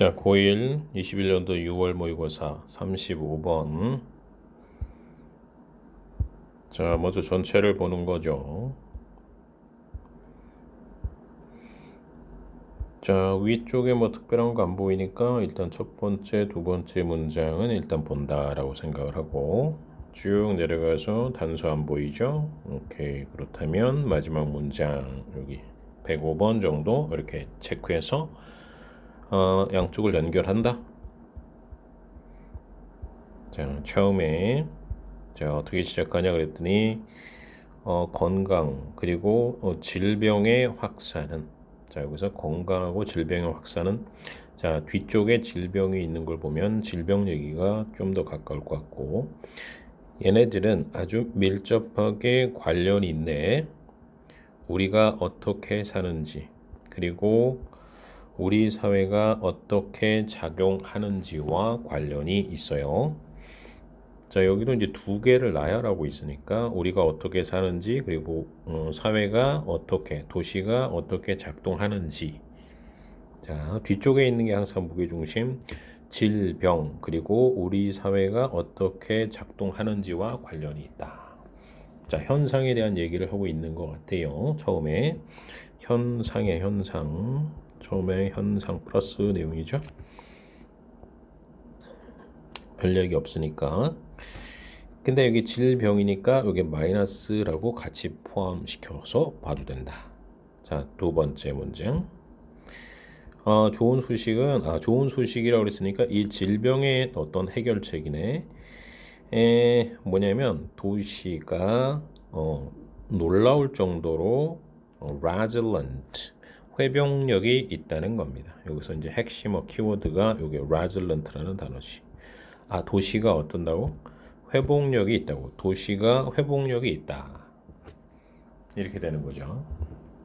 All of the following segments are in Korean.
자, 고1 21년도 6월 모의고사 35번. 자, 먼저 전체를 보는 거죠. 자, 위쪽에 뭐 특별한 거 안 보이니까 일단 첫 번째, 두 번째 문장은 일단 본다라고 생각을 하고 쭉 내려가서 단서 안 보이죠? 오케이. 그렇다면 마지막 문장 여기 105번 정도 이렇게 체크해서 어, 양쪽을 연결한다. 자, 처음에 자, 어떻게 시작하냐 그랬더니 어, 건강 그리고 어, 질병의 확산은 자, 여기서 건강하고 질병의 확산은 자, 뒤쪽에 질병이 있는 걸 보면 질병 얘기가 좀 더 가까울 것 같고 얘네들은 아주 밀접하게 관련이 있네. 우리가 어떻게 사는지 그리고 우리 사회가 어떻게 작용하는지와 관련이 있어요. 자, 여기도 이제 두 개를 나열하고 있으니까 우리가 어떻게 사는지 그리고 어, 사회가 어떻게 도시가 어떻게 작동하는지 자, 뒤쪽에 있는 게 항상 무게 중심 질병 그리고 우리 사회가 어떻게 작동하는지와 관련이 있다. 자, 현상에 대한 얘기를 하고 있는 것 같아요. 처음에 현상의 현상 처음에 현상 플러스 내용이죠. 별 얘기 없으니까. 근데 여기 질병이니까 여기 마이너스라고 같이 포함시켜서 봐도 된다. 자, 두 번째 문장. 아, 좋은 소식은 아, 좋은 소식이라고 그랬으니까 이 질병의 어떤 해결책이네. 에, 뭐냐면 도시가 어, 놀라울 정도로 어, resilient 회복력이 있다는 겁니다. 여기서 이제 핵심어 키워드가 여기 resilient,라는 단어지. 아 도시가 어떤다고? 회복력이 있다고. 도시가 회복력이 있다. 이렇게 되는 거죠.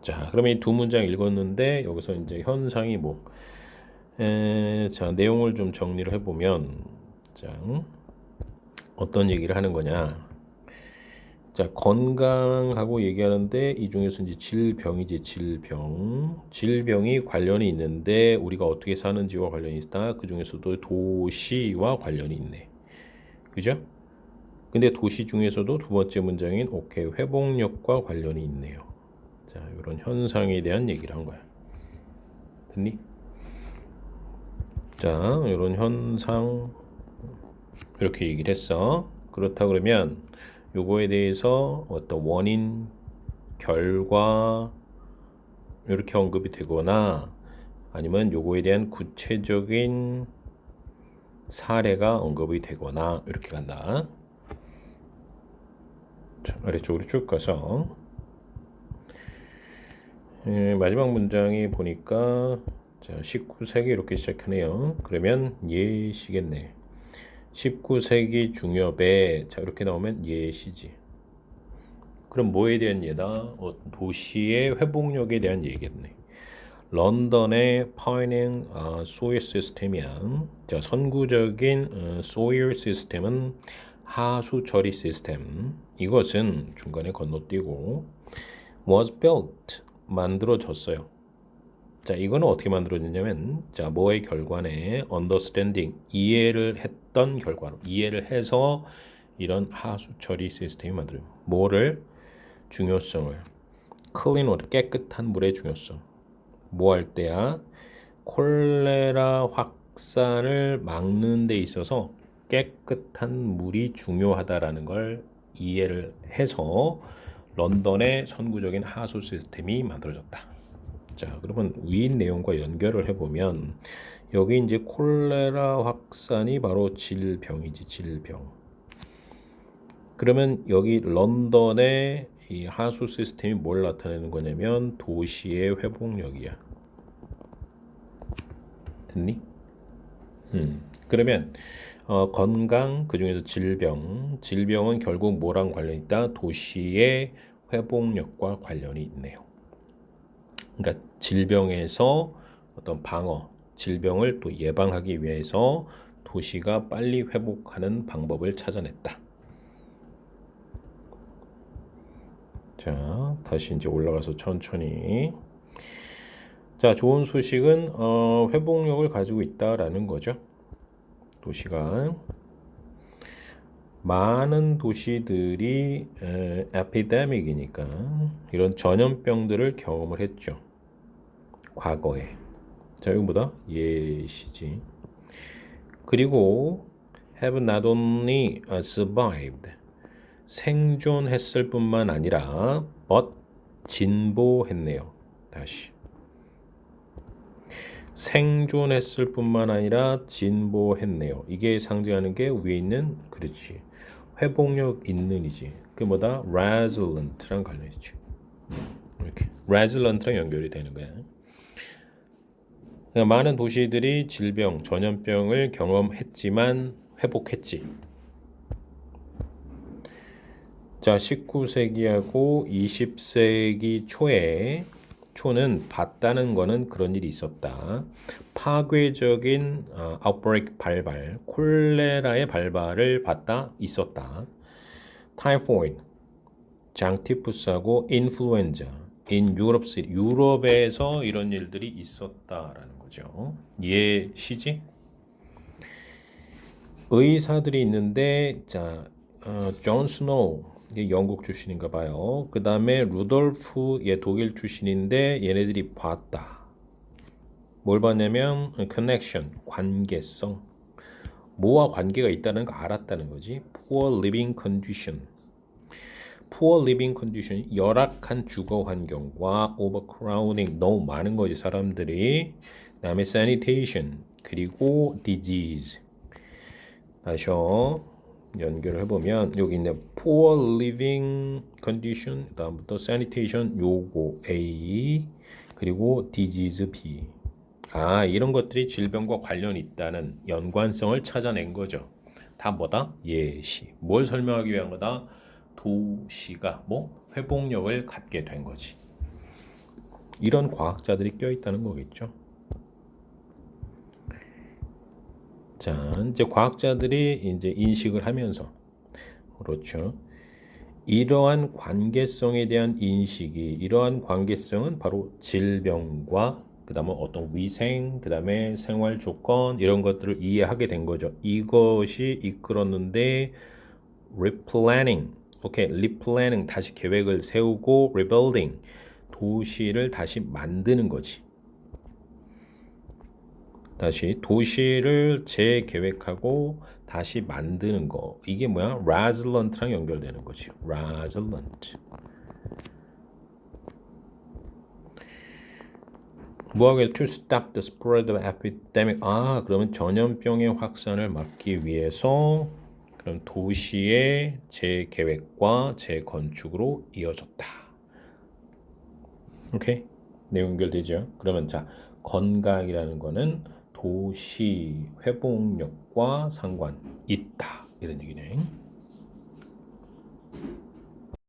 자, 그러면 이 두 문장 읽었는데 여기서 이제 현상이 뭐? 에, 자, 내용을 좀 정리를 해보면, 자, 어떤 얘기를 하는 거냐? 자, 건강하고 얘기하는데 이 중에서 이제 질병이지 질병. 질병이 관련이 있는데 우리가 어떻게 사는지와 관련이 있다. 그 중에서도 도시와 관련이 있네. 그죠? 근데 도시 중에서도 두 번째 문장인 오케이 회복력과 관련이 있네요. 자, 이런 현상에 대한 얘기를 한 거야. 듣니? 자, 이런 현상 이렇게 얘기를 했어. 그렇다 그러면 요거에 대해서 어떤 원인, 결과 이렇게 언급이 되거나 아니면 요거에 대한 구체적인 사례가 언급이 되거나 이렇게 간다. 자, 아래쪽으로 쭉 가서 예, 마지막 문장이 보니까 자, 19세기 이렇게 시작하네요. 그러면 예시겠네. 19세기 중엽에 자 이렇게 나오면 예시지. 그럼 뭐에 대한 예다? 어, 도시의 회복력에 대한 얘기겠네. 런던의 파이닝 어, 소일 시스템이야. 자 선구적인 어, 소일 시스템은 하수 처리 시스템. 이것은 중간에 건너뛰고 was built 만들어졌어요. 자, 이거는 어떻게 만들어졌냐면, 자, 뭐의 결과네, understanding, 이해를 했던 결과로, 이해를 해서 이런 하수 처리 시스템이 만들어요. 뭐를? 중요성을. clean water, 깨끗한 물의 중요성. 뭐 할 때야? 콜레라 확산을 막는 데 있어서 깨끗한 물이 중요하다라는 걸 이해를 해서 런던의 선구적인 하수 시스템이 만들어졌다. 자, 그러면 위인 내용과 연결을 해보면 여기 이제 콜레라 확산이 바로 질병이지 질병. 그러면 여기 런던의 이 하수 시스템이 뭘 나타내는 거냐면 도시의 회복력이야. 듣니? 음. 그러면 어, 건강 그 중에서 질병, 질병은 결국 뭐랑 관련이 있다? 도시의 회복력과 관련이 있네요. 그러니까 질병에서 어떤 방어, 질병을 또 예방하기 위해서 도시가 빨리 회복하는 방법을 찾아냈다. 자, 다시 이제 올라가서 천천히. 자, 자, 좋은 소식은 어, 회복력을 가지고 있다라는 거죠. 도시가 많은 도시들이 에, 에피데믹이니까 이런 전염병들을 경험을 했죠. 과거에. 자, 이거 뭐다? 예시지. 그리고 have not only survived 생존했을 뿐만 아니라 but 진보했네요. 다시. 생존했을 뿐만 아니라 진보했네요. 이게 상징하는 게 위에 있는 그렇지. 회복력 있는이지. 그 뭐다? resilent랑 관련 있지. 이렇게 resilent랑 연결이 되는 거야. 그러니까 많은 도시들이 질병, 전염병을 경험했지만 회복했지. 자, 19세기하고 20세기 초에 초는 봤다는 거는 그런 일이 있었다. 파괴적인 어, outbreak 발발, 콜레라의 발발을 봤다 있었다. 타이포이드, 장티푸스하고 인플루엔자, 인 유럽 유럽에서 이런 일들이 있었다라는 거죠. 예시지? 의사들이 있는데 자, 어, 존 스노우 영국 출신인가 봐요. 그 다음에 루돌프 얘 독일 출신인데 얘네들이 봤다. 뭘 봤냐면 connection 관계성 뭐와 관계가 있다는 거 알았다는 거지. poor living condition poor living condition 열악한 주거 환경과 overcrowding 너무 많은 거지 사람들이 그 다음에 sanitation 그리고 disease. 다시요 연결을 해보면 여기 있네. poor living condition 다음부터 sanitation 요거 A 그리고 disease B. 아 이런 것들이 질병과 관련이 있다는 연관성을 찾아낸 거죠. 다 뭐다? 예시. 뭘 설명하기 위한 거다? 도시가 뭐 회복력을 갖게 된 거지. 이런 과학자들이 껴있다는 거겠죠 자, 이제 과학자들이 이제 인식을 하면서 그렇죠. 이러한 관계성에 대한 인식이 이러한 관계성은 바로 질병과 그다음에 어떤 위생, 그다음에 생활 조건 이런 것들을 이해하게 된 거죠. 이것이 이끌었는데 replanning, 오케이, replanning 다시 계획을 세우고 rebuilding 도시를 다시 만드는 거지. 다시 도시를 재계획하고 다시 만드는 거 이게 뭐야? resilent랑 연결되는 거지. 뭐하기 위해서 to stop the spread of epidemic. 아, 그러면 전염병의 확산을 막기 위해서 그럼 도시의 재계획과 재건축으로 이어졌다. 오케이? 내용 연결되죠? 그러면 자, 건강이라는 거는 도시 회복력과 상관 있다 이런 얘기네.